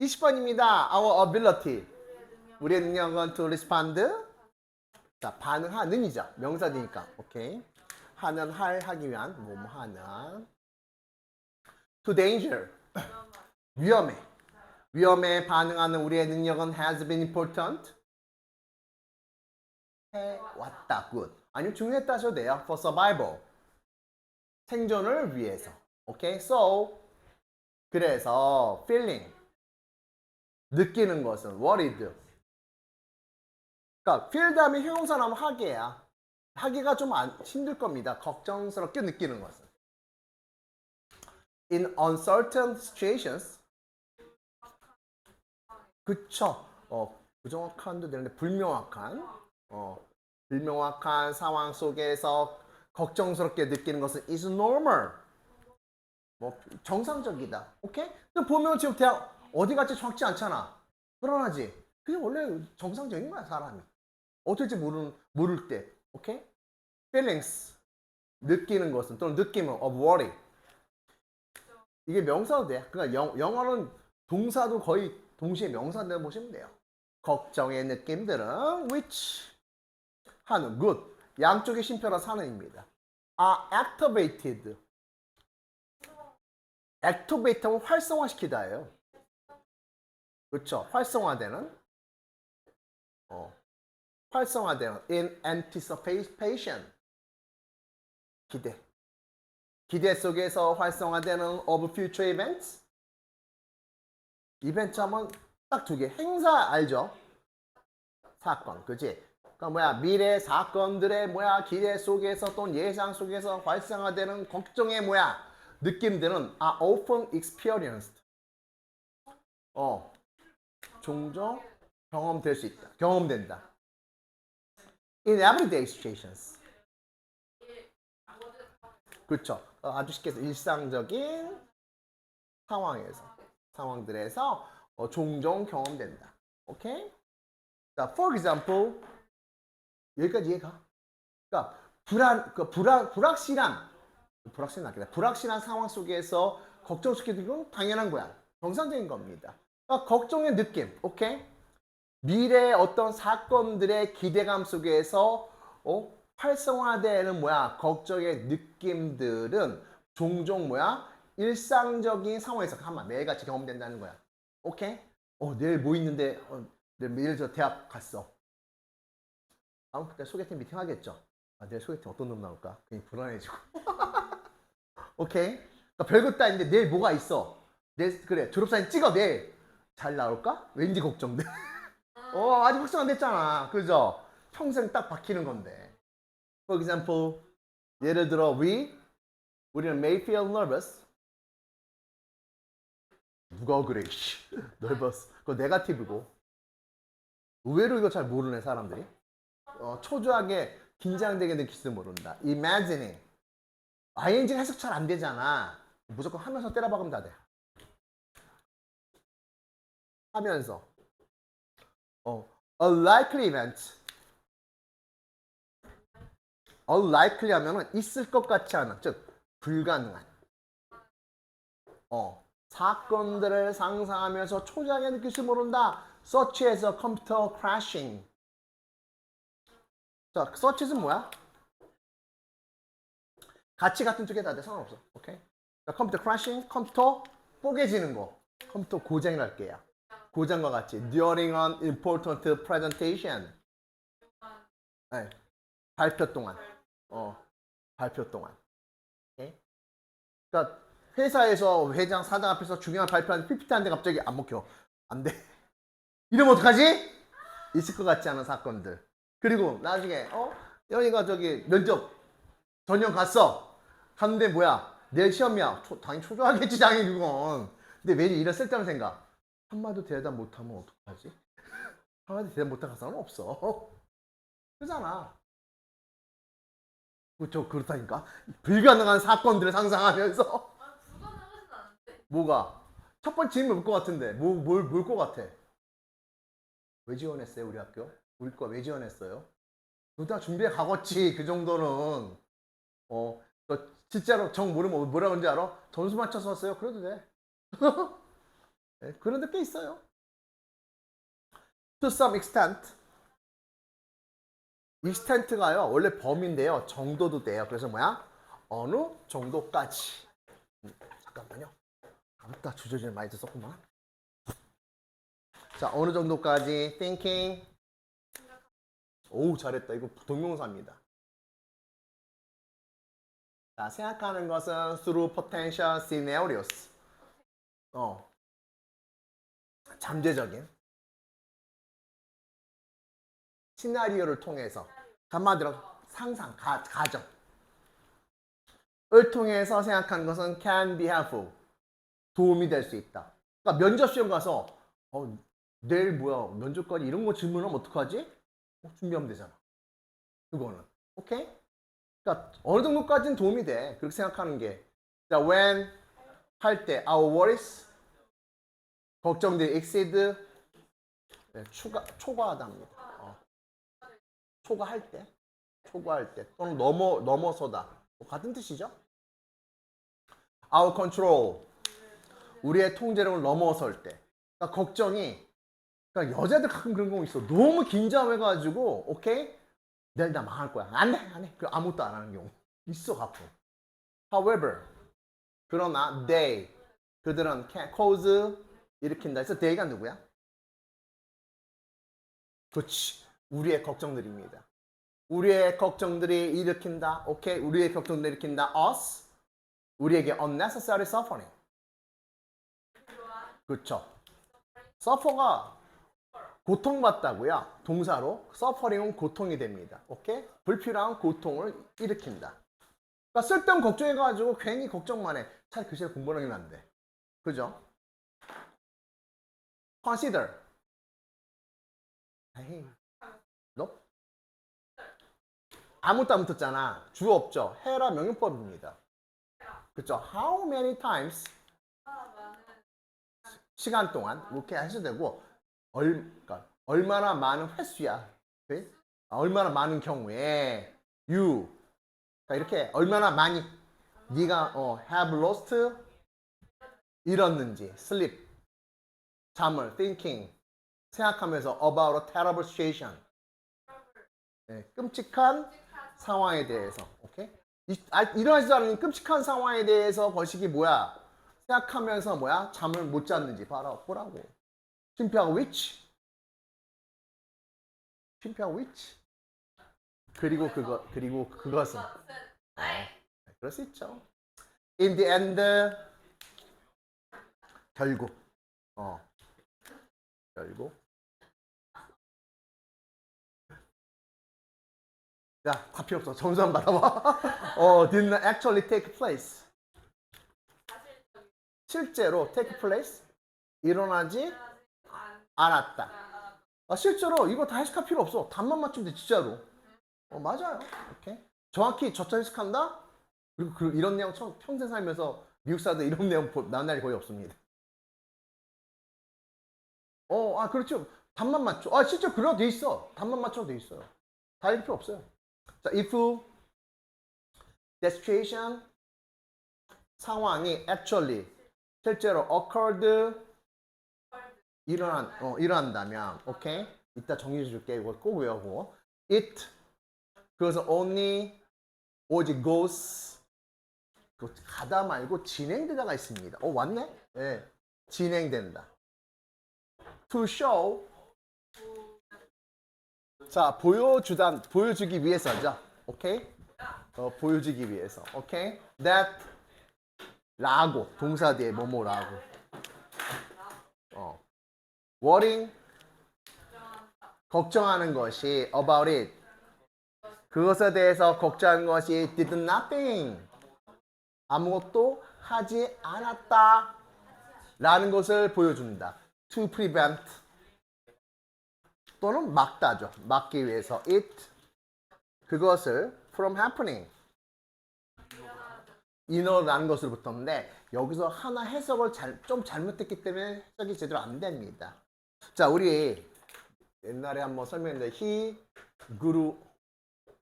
20번입니다. Our ability. 우리의 능력은 to respond. 자, 반응하는이죠. 명사니까. 오케이. 하는, 할, 하기 위한, 뭐, 뭐 하는. to danger. 위험해. 위험에 반응하는 우리의 능력은 has been important. 해왔다. good. 아니면 중요했다 하셔도 돼요. for survival. 생존을 위해서. 오케이. So, 그래서 feeling. 느끼는 것은 worried. 그러니까 feel 다음에 형용사 나오면 하게야. 하기가 좀 안, 힘들 겁니다. 걱정스럽게 느끼는 것은. In uncertain situations. 그쵸. 어, 부정확한도 되는데 불명확한. 어, 불명확한 상황 속에서 걱정스럽게 느끼는 것은 is normal. 뭐 정상적이다. 오케이? 근데 보면 지금 대학 어디 갈지 정확지 않잖아. 불안하지. 그게 원래 정상적인 거야 사람이. 어떨지 모르는 모를 때. 오케이? feelings 느끼는 것은 또는 느낌은 of worry. 이게 명사도 돼. 그러니까 영, 영어는 동사도 거의 동시에 명사로 보시면 돼요. 걱정의 느낌들은 which 하는 good 양쪽의 심표라 사는입니다. are activated activate하면 활성화시키다예요. 그렇죠. 활성화되는? 어, 활성화되는. In anticipation. 기대. 기대 속에서 활성화되는 of future events? 이벤트 하면 딱 두 개. 행사 알죠? 사건. 그지? 그러니까 뭐야? 미래 사건들의 뭐야? 기대 속에서 또는 예상 속에서 활성화되는 걱정의 뭐야? 느낌들은 are often experienced. 어 종종 경험될 수 있다 경험된다. In everyday situations. 그렇죠 어, 해서 일상적인 상황에서 상황들에서 어, 종종 경험된다. 오케이? 자 for example 여기까지 이해가? 그러니까 불안 그 불안 불확실한 불확실한 불확실한 상황 속에서 걱정스럽게 건 당연한 거야. 정상적인 겁니다 그러니까 걱정의 느낌 오케이 미래의 어떤 사건들의 기대감 속에서 어? 활성화되는 뭐야? 걱정의 느낌들은 종종 뭐야? 일상적인 상황에서 가만 매일같이 경험된다는 거야 오케이 어 내일 뭐 있는데 어, 내일 예를 들어 대학 갔어. 다음 그때 소개팅 미팅 하겠죠? 아, 내일 소개팅 어떤 놈 나올까? 괜히 불안해지고. 오케이 그러니까 별것도 아닌데 내일 뭐가 있어? 내일 그래 졸업사진 찍어 내일 잘 나올까 왠지 걱정돼 어, 아직 확정 안 됐잖아. 그죠? 평생 딱 박히는 건데. For example, 예를 들어, we, 우리는 may feel nervous. 누가 그래, 씨. nervous. 그거 네가티브고. 의외로 이거 잘 모르네, 사람들이. 어, 초조하게 긴장되게 느낄지도 모른다. imagining. ing 해석 잘 안 되잖아. 무조건 하면서 때려 박으면 다 돼. 하면서. 어, a likely event. unlikely 하면은 있을 것 같지 않은, 즉 불가능한. 어, 사건들을 상상하면서 초조하게 느낄지 모른다. such as a computer crashing. 자, such는 뭐야? 같이 같은 쪽에 다 돼. 상관없어. 오케이? 자, 컴퓨터 crashing, 컴퓨터 뽀개지는 거. 컴퓨터 고장날게요. 고장과 같이 during an important presentation. 네, 발표 동안. 어 발표 동안. 오케이? 그러니까 회사에서 회장 사장 앞에서 중요한 발표하는 PPT 하는데 갑자기 안 먹혀. 안돼. 이러면 어떡하지? 있을 것 같지 않은 사건들. 그리고 나중에 어? 연이가 저기 면접 전형 갔어. 갔는데 뭐야? 내일 시험이야. 초- 당연히 초조하겠지 당연히 그건. 근데 왠지 이런 쓸데없는 생각 한마디 대답 못하면 어떡하지? 한마디 대답 못할 사람은 없어. 그잖아. 그렇죠. 그렇다니까. 불가능한 사건들을 상상하면서. 아. 뭐가? 첫 번째 질문 뭘것 같은데. 뭐, 뭘, 뭘 것 같아? 왜 지원했어요, 우리 학교? 우리 거왜 지원했어요? 너다 준비해 가겠지, 그 정도는. 어, 너 진짜로 정 모르면 뭐라 그런지 알아? 점수 맞춰서 왔어요? 그래도 돼. 예, 그런 데 꽤 있어요. To some extent. extent가요 원래 범위인데요 정도도 돼요. 그래서 뭐야? 어느 정도까지. 음, 잠깐만요. 아무따 주저질 많이 썼구만. 자 어느 정도까지 thinking. 오 잘했다. 이거 동명사입니다. 자 생각하는 것은 through potential scenarios. 어 잠재적인 시나리오를 통해서 한마디로 상상, 가, 가정 을 통해서 생각하는 것은 can be helpful 도움이 될 수 있다. 그러니까 면접 시험 가서 어, 내일 뭐야 면접까지 이런 거 질문하면 어떡하지? 어, 준비하면 되잖아. 그거는 오케이? 그러니까 어느 정도까지는 도움이 돼. 그렇게 생각하는 게. 자, when 할 때 our worries 걱정들이 exceed 네, 추가 초과하답니다. 어. 초과할 때, 초과할 때 또는 넘어 넘어서다 뭐 같은 뜻이죠. Our control 우리의 통제력을 넘어설 때, 그러니까 걱정이 그러니까 여자들 가끔 그런 거 있어. 너무 긴장해가지고 오케이 내일 나 망할 거야. 안 돼, 안 해. 그 아무것도 안 하는 경우 있어 가끔. However 그러나 they 그들은 can cause 일으킨다. 그래서 they가 누구야? 그렇지. 우리의 걱정들입니다. 우리의 걱정들이 일으킨다. 오케이. 우리의 걱정들이 일으킨다. us. 우리에게 unnecessary suffering. 그렇죠. suffer가 고통받다고요. 동사로 suffering은 고통이 됩니다. 오케이? 불필요한 고통을 일으킨다. 그러니까 쓸데없는 걱정해가지고 괜히 걱정만 해. 차라리 그 시간에 공부하는 게 낫는데. 그죠? Consider. 에이, 너? 아무것도 안 붙었잖아. 주어 없죠. 해라 명령법입니다. 그쵸? How many times 시간 동안 이렇게 하셔도 되고 얼, 그러니까 얼마나 많은 횟수야. 네? 아, 얼마나 많은 경우에 you 그러니까 이렇게 얼마나 많이 네가 어, have lost 잃었는지 sleep 잠을 thinking 생각하면서 about a terrible situation. 네, 끔찍한 상황에 대해서 오케이? 이, 아, 일어나지도 않는 끔찍한 상황에 대해서 거시기 뭐야? 생각하면서 뭐야? 잠을 못 잤는지 봐라 보라고. 심표하고 which 심표하고 which 그리고 그거 그리고 그것은. 어, 그럴 수 있죠. In the end, 결국, 어, 결국. 야, 다 필요 없어. 점수 한번 받아봐. 어, did not actually take place. 실제로 take place 일어나지 않았다. 아, 실제로 이거 다 해석할 필요 없어. 답만 맞추면 돼, 진짜로. 어, 맞아요. 오케이. 정확히 저차 해석한다? 그리고 그, 이런 내용 처음, 평생 살면서 미국 사람들 이런 내용 보- 나온 날이 거의 없습니다. 어, 아, 그렇죠. 답만 맞춰. 아, 실제 그래도 돼 있어. 답만 맞춰도 돼 있어요. 다 필요 없어요. 자, if the situation 상황이 actually 실제로 occurred 일어난 어, 일어난다면 오케이 이따 정리해 줄게 이거 꼭 외우고 it 그것은 only 오직 goes 그 가다 말고 진행되다가 있습니다. 어 왔네? 예 진행된다. To show. 자 보여주다 보여주기 위해서죠. 오케이? 어, 보여주기 위해서. 오케이? That 라고. 동사 뒤에 뭐뭐라고. 어. Worrying. 걱정하는 것이 about it. 그것에 대해서 걱정하는 것이 did nothing. 아무것도 하지 않았다. 라는 것을 보여준다 to prevent 또는 막다죠 막기 위해서 it 그것을 from happening 인어라는 것으로 붙었는데 여기서 하나 해석을 잘, 좀 잘못했기 때문에 해석이 제대로 안 됩니다. 자, 우리 옛날에 한번 설명했는데 he grew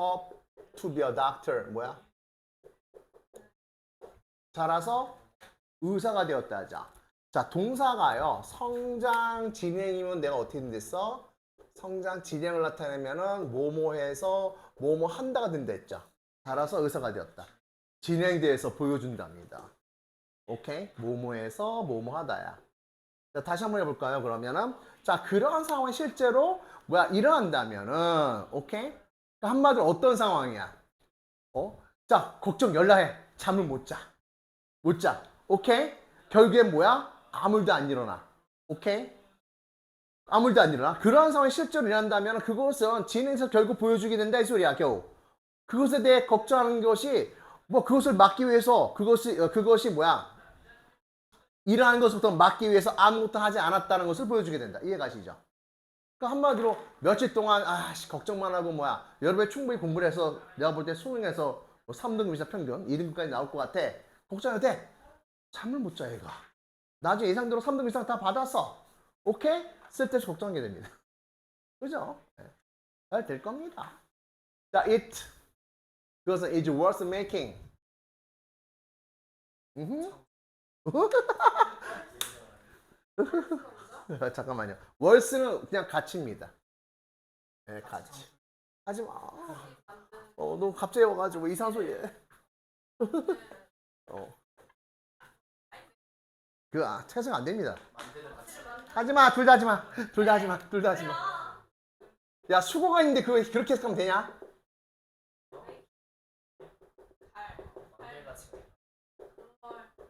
up to be a doctor 뭐야? 자라서 의사가 되었다 하자. 자, 동사가요. 성장 진행이면 내가 어떻게 됐어? 성장 진행을 나타내면은 뭐뭐해서 뭐뭐 한다가 된다 했죠. 따라서 의사가 되었다. 진행돼서 보여준답니다. 오케이? 뭐뭐해서 뭐뭐 하다야. 자, 다시 한번 해볼까요? 그러면은 자 그러한 상황이 실제로 뭐야 일어난다면은 오케이? 그러니까 한마디로 어떤 상황이야? 어? 자 걱정 열라해 잠을 못 자. 못 자. 오케이? 결국엔 뭐야? 아무 일도 안 일어나. 오케이? 아무 일도 안 일어나. 그러한 상황이 실제로 일어난다면 그것은 진행에서 결국 보여주게 된다 이 소리야 겨우. 그것에 대해 걱정하는 것이 뭐 그것을 막기 위해서 그것이 어, 그것이 뭐야? 일어나는 것부터 막기 위해서 아무것도 하지 않았다는 것을 보여주게 된다. 이해가시죠? 그러니까 한마디로 며칠 동안 아씨 걱정만 하고 뭐야 여러분이 충분히 공부를 해서 내가 볼 때 수능에서 뭐 3등급 이상 평균 2등급까지 나올 것 같아. 걱정해도 돼. 잠을 못 자 얘가. 나중에 예상대로 3등급 이상 다 받았어. 오케이? 쓸데없이 걱정하게 됩니다. 그죠? 네. 잘될 겁니다. 자, it. 그것은 is worth making. 잠깐만요. worth는 그냥 가치입니다. 네, 가치. 하지 마. 어, 너 갑자기 와가지고 이상한 소리 해. 어. 그, 아, 채색 안 됩니다. 하지 마, 둘 다 하지 마. 둘 다 하지 마. 둘 다 하지 마. 야, 수고가 있는데 그거 그렇게 해석하면 되냐?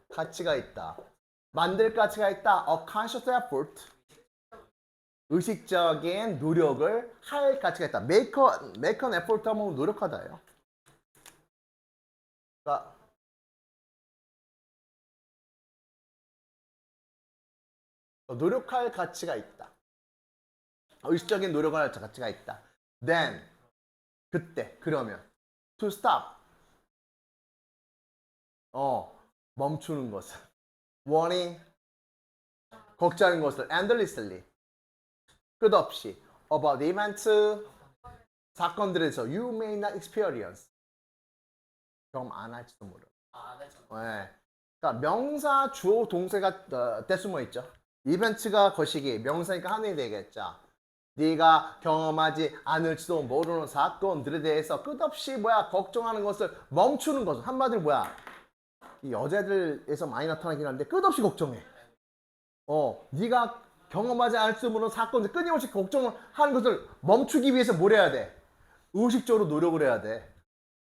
가치가 있다. 만들 가치가 있다. A conscious effort. 의식적인 노력을 할 가치가 있다. Make, a, make an effort 하면 노력하다예요. 그러니까 노력할 가치가 있다. 의식적인 노력을 할 가치가 있다. Then 그때 그러면 to stop 어 멈추는 것을 원이 걱정하는 것을 endlessly 끝없이 about events 사건들에서 you may not experience 경험 안 할지도 모르. 네. 그러니까 명사 주어 동사가 어, 떼 숨어 있죠. 이벤트가 거시기 명사니까 하늘이 되겠죠. 네가 경험하지 않을지도 모르는 사건들에 대해서 끝없이 뭐야 걱정하는 것을 멈추는 것을 한마디로 뭐야 이 여자들에서 많이 나타나긴 한데 끝없이 걱정해. 어, 네가 경험하지 않을 수 모르는 사건들 끊임없이 걱정을 하는 것을 멈추기 위해서 뭘 해야 돼? 의식적으로 노력을 해야 돼.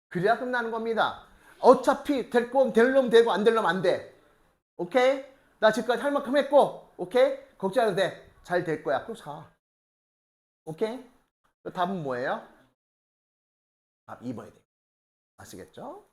그래야 끝나는 겁니다. 어차피 될 건 될 놈 되고 안 될 놈 안 돼. 오케이? 나 지금까지 할 만큼 했고, 오케이? 걱정 안 해도 돼. 잘 될 거야. 그럼 자. 오케이? 그 답은 뭐예요? 답 2번이 돼. 아시겠죠?